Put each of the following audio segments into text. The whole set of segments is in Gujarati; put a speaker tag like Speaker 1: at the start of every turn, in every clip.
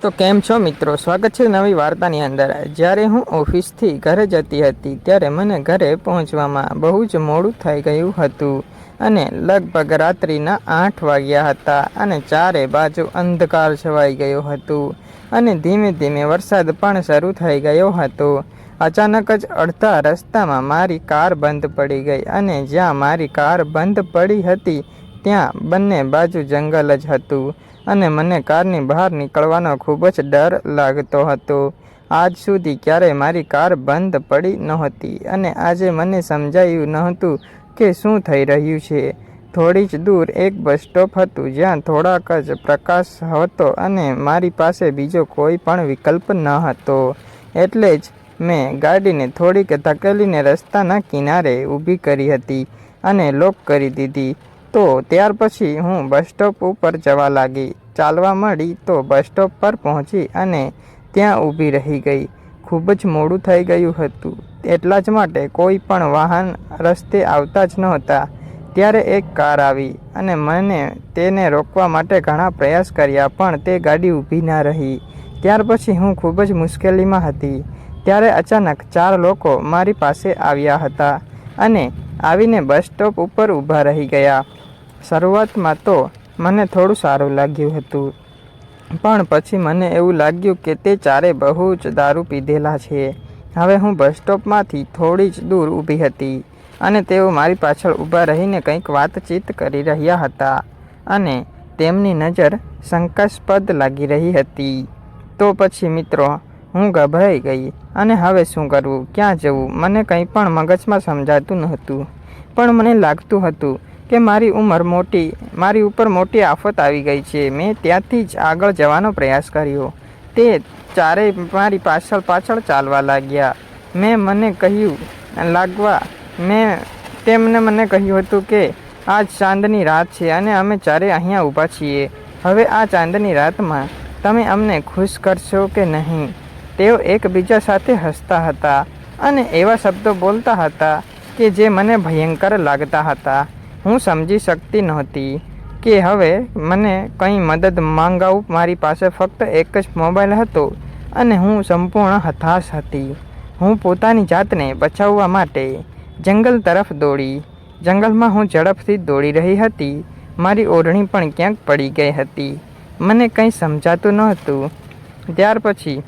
Speaker 1: તો કેમ છો મિત્રો? સ્વાગત છે નવી વાર્તાની અંદર. જ્યારે હું ઓફિસથી ઘરે જતી હતી, ત્યારે મને ઘરે પહોંચવામાં બહુ જ મોડું થઈ ગયું હતું અને લગભગ રાત્રિના આઠ વાગ્યા હતા અને ચારે બાજુ અંધકાર છવાઈ ગયો હતું અને ધીમે ધીમે વરસાદ પણ શરૂ થઈ ગયો હતો. અચાનક જ અડધા રસ્તામાં મારી કાર બંધ પડી ગઈ અને જ્યાં મારી કાર બંધ પડી હતી ત્યાં બંને બાજુ જંગલ જ હતું અને મને કારની બહાર નીકળવાનો ખૂબ જ ડર લાગતો હતો. આજ સુધી ક્યારેય મારી કાર બંધ પડી નહોતી અને આજે મને સમજાયું નહોતું કે શું થઈ રહ્યું છે. થોડી જ દૂર એક બસ સ્ટોપ હતું જ્યાં થોડાક જ પ્રકાશ હતો અને મારી પાસે બીજો કોઈ પણ વિકલ્પ ન હતો. એટલે જ મેં ગાડીને થોડીક ધકેલીને રસ્તાના કિનારે ઊભી કરી હતી અને લોક કરી દીધી. તો ત્યાર પછી હું બસ સ્ટોપ ઉપર જવા લાગી. ચાલવા મળી તો બસ સ્ટોપ પર પહોંચી અને ત્યાં ઊભી રહી ગઈ. ખૂબ જ મોડું થઈ ગયું હતું. એટલા જ માટે કોઈ પણ વાહન રસ્તે આવતા જ નહોતા. ત્યારે એક કાર આવી અને મને તેને રોકવા માટે ઘણા પ્રયાસ કર્યા, પણ તે ગાડી ઊભી ના રહી. ત્યાર પછી હું ખૂબ જ મુશ્કેલીમાં હતી. ત્યારે અચાનક ચાર લોકો મારી પાસે આવ્યા હતા અને આવીને બસ સ્ટોપ ઉપર ઊભા રહી ગયા. શરૂઆતમાં તો મને થોડું સારું લાગ્યું હતું. પણ પછી મને એવું લાગ્યું કે તે ચારે બહુ જ દારૂ પીધેલા છે. હવે હું બસ સ્ટોપમાંથી થોડી જ દૂર ઊભી હતી અને તેઓ મારી પાછળ ઊભા રહીને કંઈક વાતચીત કરી રહ્યા હતા અને તેમની નજર શંકાસ્પદ લાગી રહી હતી. તો પછી મિત્રો, હું ગભરાઈ ગઈ અને હવે શું કરવું, ક્યાં જવું, મને કંઈ પણ મગજમાં સમજાતું નહોતું. પણ મને લાગતું હતું કે મારી ઉંમર મોટી, મારી ઉપર મોટી આફત આવી ગઈ છે. મેં ત્યાંથી જ આગળ જવાનો પ્રયાસ કર્યો. તે ચારેય મારી પાછળ પાછળ ચાલવા લાગ્યા. મેં મને કહ્યું, લાગવા, મેં તેમને મને કહ્યું હતું કે, આ ચાંદની રાત છે અને અમે ચારે અહીંયા ઊભા છીએ. હવે આ ચાંદની રાતમાં તમે અમને ખુશ કરશો કે નહીં? તેઓ એકબીજા સાથે હસતા હતા અને એવા શબ્દો બોલતા હતા કે જે મને ભયંકર લાગતા હતા. હું સમજી શકતી નહોતી કે હવે મને કંઈ મદદ માંગાવું મારી પાસે ફક્ત એક જ મોબાઈલ હતો અને હું સંપૂર્ણ હતાશ હતી. હું પોતાની જાતને બચાવવા માટે જંગલ તરફ દોડી. જંગલમાં હું ઝડપથી દોડી રહી હતી. મારી ઓઢણી પણ ક્યાંક પડી ગઈ હતી. મને કંઈ સમજાતું નહોતું. ત્યાર પછી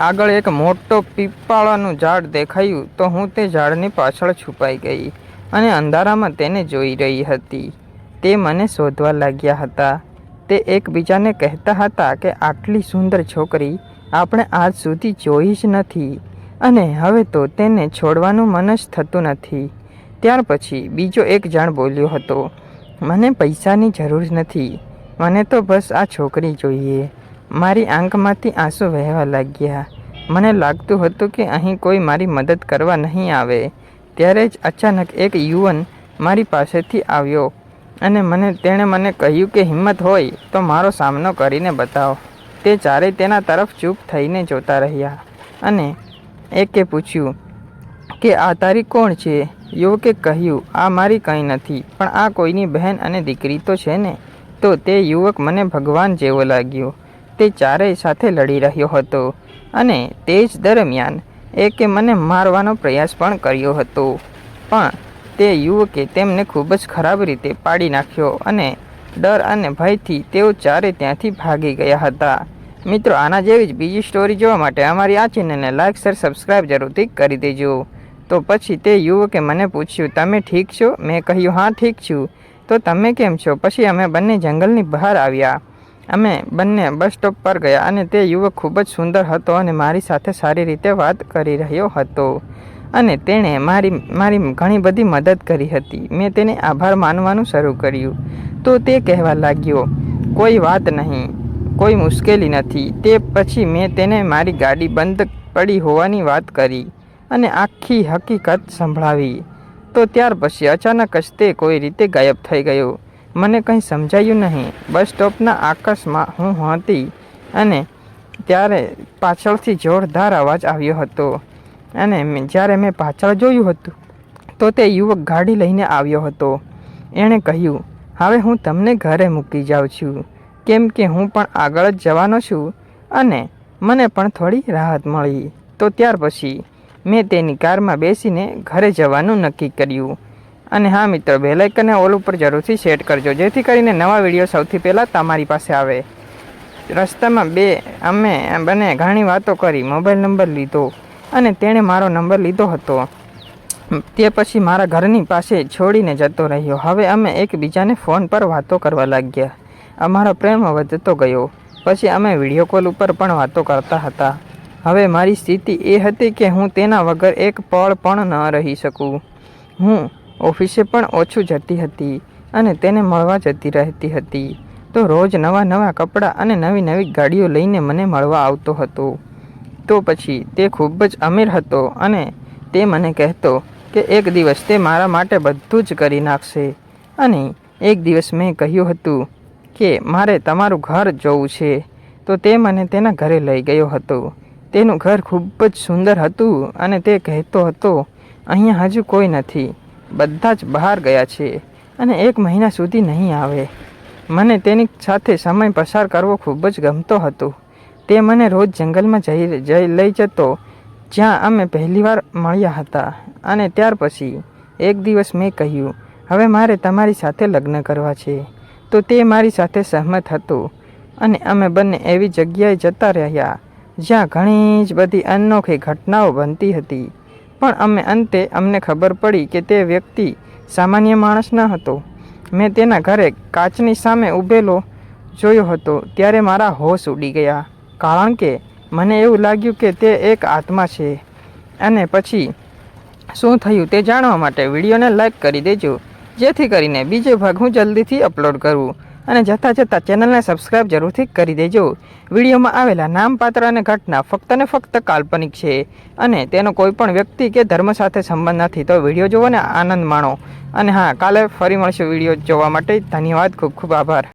Speaker 1: આગળ એક મોટો પીપાળાનું ઝાડ દેખાયું તો હું તે ઝાડની પાછળ છુપાઈ ગઈ. અને અંધારામાં તેને જોઈ રહી હતી. તે મને શોધવા લાગ્યા હતા. તે એકબીજાને કહેતા હતા કે આટલી સુંદર છોકરી આપણે આજ સુધી જોઈ જ નથી અને હવે તો તેને છોડવાનું મન જ થતું નથી. ત્યાર પછી બીજો એક જણ બોલ્યો હતો, મને પૈસાની જરૂર નથી. મને તો બસ આ છોકરી જોઈએ. મારી આંખમાંથી આંસુ વહેવા લાગ્યા. મને લાગતું હતું કે અહીં કોઈ મારી મદદ કરવા નહીં આવે. ત્યારે જ અચાનક એક યુવાન મારી પાસેથી આવ્યો અને મને તેણે મને કહ્યું કે હિંમત હોય તો મારો સામનો કરીને બતાવો. તે ચારેય તેના તરફ ચૂપ થઈને જોતા રહ્યા અને એકે પૂછ્યું કે, આ તારી કોણ છે? યુવકે કહ્યું, આ મારી કંઈ નથી, પણ આ કોઈની બહેન અને દીકરી તો છે ને? તો તે યુવક મને ભગવાન જેવો લાગ્યો. તે ચારેય સાથે લડી રહ્યો હતો અને તે જ દરમિયાન એકે મને મારવાનો પ્રયાસ પણ કર્યો હતો. પણ તે યુવકે તેમને ખૂબ જ ખરાબ રીતે પાડી નાખ્યો અને ડર અને ભયથી તેઓ ચારે ત્યાંથી ભાગી ગયા હતા. મિત્રો, આના જેવી જ બીજી સ્ટોરી જોવા માટે અમારી આ ચેનલને લાઇક શેર સબસ્ક્રાઈબ જરૂરથી કરી દેજો. તો પછી તે યુવકે મને પૂછ્યું, તમે ઠીક છો? મેં કહ્યું, હા, ઠીક છું. તો તમે કેમ છો? પછી અમે બંને જંગલની બહાર આવ્યા. અમે બંને બસ સ્ટોપ પર ગયા અને તે યુવક ખૂબ જ સુંદર હતો અને મારી સાથે સારી રીતે વાત કરી રહ્યો હતો. અને તેણે મારી મારી ઘણી બધી મદદ કરી હતી. મેં તેને આભાર માનવાનું શરૂ કર્યું. તો તે કહેવા લાગ્યો, કોઈ વાત નહીં, કોઈ મુશ્કેલી નથી. તે પછી મેં તેને મારી ગાડી બંધ પડી હોવાની વાત કરી અને આખી હકીકત સંભળાવી. તો ત્યાર પછી અચાનક જ તે કોઈ રીતે ગાયબ થઈ ગયો. મને કંઈ સમજાયું નહીં. બસ સ્ટોપના આકાશમાં હું હતી અને ત્યારે પાછળથી જોરદાર અવાજ આવ્યો હતો. અને જ્યારે મેં પાછળ જોયું હતું, તો તે યુવક ગાડી લઈને આવ્યો હતો. એણે કહ્યું, હવે હું તમને ઘરે મૂકી જાઉં છું. કેમ કે હું પણ આગળ જ જવાનો છું અને મને પણ થોડી રાહત મળી. તો ત્યાર પછી મેં તેની કારમાં બેસીને ઘરે જવાનું નક્કી કર્યું. અને હા મિત્રો બેલાઇકનને ઓલ ઉપર જરૂરથી સેટ કરજો. જેથી કરીને નવા વીડિયો સૌથી પહેલાં તમારી પાસે આવે. રસ્તામાં બે, અમે બંને ઘણી વાતો કરી મોબાઈલ નંબર લીધો અને તેણે મારો નંબર લીધો હતો. તે પછી મારા ઘરની પાસે છોડીને જતો રહ્યો. હવે અમે એકબીજાને ફોન પર વાતો કરવા લાગ્યા. અમારો પ્રેમ વધતો ગયો. પછી અમે વીડિયો કોલ ઉપર પણ વાતો કરતા હતા. હવે મારી સ્થિતિ એ હતી કે હું તેના વગર એક પળ પણ ન રહી શકું. હું ઓફિસે પણ ઓછું જતી હતી અને તેને મળવા જતી રહેતી હતી. તો રોજ નવા નવા કપડાં અને નવી નવી ગાડીઓ લઈને મને મળવા આવતો હતો. તો પછી તે ખૂબ જ અમીર હતો અને તે મને કહેતો કે એક દિવસ તે મારા માટે બધું જ કરી નાખશે. અને એક દિવસ મેં કહ્યું હતું કે, મારે તમારું ઘર જોવું છે. તો તે મને તેના ઘરે લઈ ગયો હતો. તેનું ઘર ખૂબ જ સુંદર હતું અને તે કહેતો હતો, અહીંયા હજુ કોઈ નથી. બધા જ બહાર ગયા છે અને એક મહિના સુધી નહીં આવે. મને તેની સાથે સમય પસાર કરવો ખૂબ જ ગમતો હતો. તે મને રોજ જંગલમાં જઈ જઈ લઈ જતો, જ્યાં અમે પહેલીવાર મળ્યા હતા. અને ત્યાર પછી એક દિવસ મેં કહ્યું, હવે મારે તમારી સાથે લગ્ન કરવા છે. તો તે મારી સાથે સહમત હતું. અને અમે બંને એવી જગ્યાએ જતા રહ્યા, જ્યાં ઘણી જ બધી અનોખી ઘટનાઓ બનતી હતી. પણ અમે અંતે અમને ખબર પડી કે તે વ્યક્તિ સામાન્ય માણસ ન હતો. મેં તેના ઘરે કાચની સામે ઊભેલો જોયો હતો ત્યારે મારા હોશ ઉડી ગયા, કારણ કે મને એવું લાગ્યું કે તે એક આત્મા છે. અને પછી શું થયું તે જાણવા માટે વિડીયોને લાઈક કરી દેજો, જેથી કરીને બીજો ભાગ હું જલ્દીથી અપલોડ કરું. અને જતાં જતાં ચેનલને સબસ્ક્રાઇબ જરૂરથી કરી દેજો. વિડીયોમાં આવેલા નામપાત્ર અને ઘટના ફક્ત ને ફક્ત કાલ્પનિક છે અને તેનો કોઈ પણ વ્યક્તિ કે ધર્મ સાથે સંબંધ નથી. તો વીડિયો જોવો ને આનંદ માણો. અને હા, કાલે ફરી મળશે વીડિયો જોવા માટે. ધન્યવાદ, ખૂબ ખૂબ આભાર.